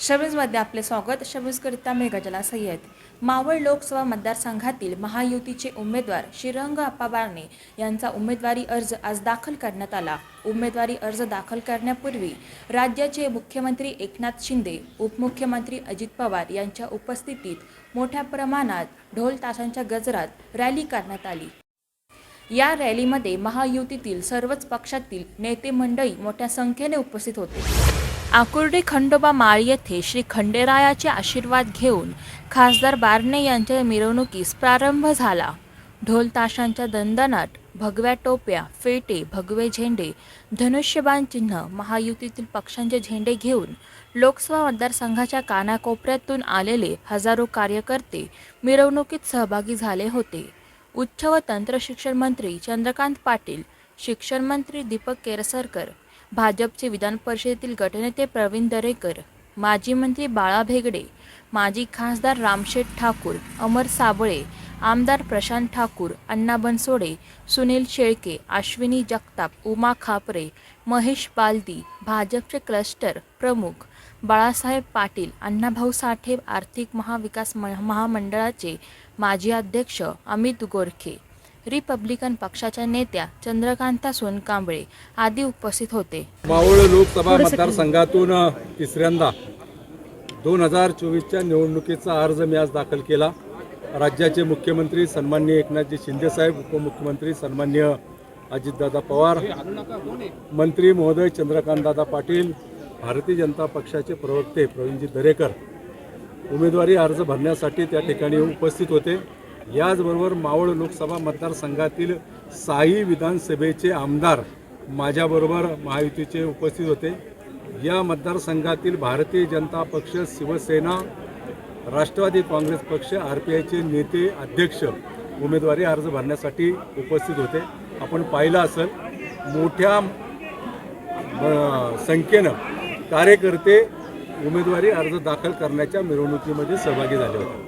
शबीजमध्ये आपले स्वागत. शबीजकरिता मी गजला सय्यद. मावळ लोकसभा मतदारसंघातील महायुतीचे उमेदवार श्रीरंग अप्पा बारणे यांचा उमेदवारी अर्ज आज दाखल करण्यात आला. उमेदवारी अर्ज दाखल करण्यापूर्वी राज्याचे मुख्यमंत्री एकनाथ शिंदे उपमुख्यमंत्री अजित पवार यांच्या उपस्थितीत मोठ्या प्रमाणात ढोल ताशांच्या गजरात रॅली करण्यात आली. या रॅलीमध्ये महायुतीतील सर्वच पक्षातील नेते मंडळी मोठ्या संख्येने उपस्थित होते. आकुर्डी खंडोबा माळ येथे श्री खंडेरायाचे आशीर्वाद घेऊन खासदार बारणे यांच्या मिरवणुकीस प्रारंभ झाला. ढोल ताशांच्या भगव्या टोप्या फेटे भगवे झेंडे धनुष्यबाण चिन्ह महायुतीतील पक्षांचे झेंडे घेऊन लोकसभा मतदारसंघाच्या कानाकोपऱ्यातून आलेले हजारो कार्यकर्ते मिरवणुकीत सहभागी झाले होते. उच्च व तंत्रशिक्षण मंत्री चंद्रकांत पाटील शिक्षण मंत्री दीपक केरसरकर भाजपचे विधान परिषदेतील गटनेते प्रवीण दरेकर माजी मंत्री बाळा भेगडे माजी खासदार रामशेठ ठाकूर अमर साबळे आमदार प्रशांत ठाकूर अण्णा बनसोडे सुनील शेळके अश्विनी जगताप उमा खापरे महेश बालदी भाजपचे क्लस्टर प्रमुख बाळासाहेब पाटील अण्णाभाऊ साठे आर्थिक महाविकास महामंडळाचे माजी अध्यक्ष अमित गोरखे रिपब्लिकन पक्षाच्या नेत्या चंद्रकांता सोनकांबळे आदी उपस्थित होते. मावळ लोकसभा मतदारसंघातून तिसऱ्यांदा दोन हजार चोवीसच्या निवडणुकीचा अर्ज मी आज दाखल केला. राज्याचे मुख्यमंत्री सन्मान्य एकनाथजी शिंदेसाहेब उपमुख्यमंत्री सन्मान्य अजितदादा पवार मंत्री महोदय चंद्रकांतदादा पाटील भारतीय जनता पक्षाचे प्रवक्ते प्रवीणजी दरेकर. उमेदवारी अर्ज भरण्यासाठी त्या ठिकाणी उपस्थित होते. याचबरोबर मावळ लोकसभा मतदारसंघातील साई विधानसभेचे आमदार माझ्याबरोबर महायुतीचे उपस्थित होते. या मतदारसंघातील भारतीय जनता पक्ष शिवसेना राष्ट्रवादी काँग्रेस पक्ष आर पी आयचे नेते अध्यक्ष उमेदवारी अर्ज भरण्यासाठी उपस्थित होते. आपण पाहिलं असेल मोठ्या संख्येनं कार्यकर्ते उमेदवारी अर्ज दाखल करण्याच्या मिरवणुकीमध्ये सहभागी झाले होते.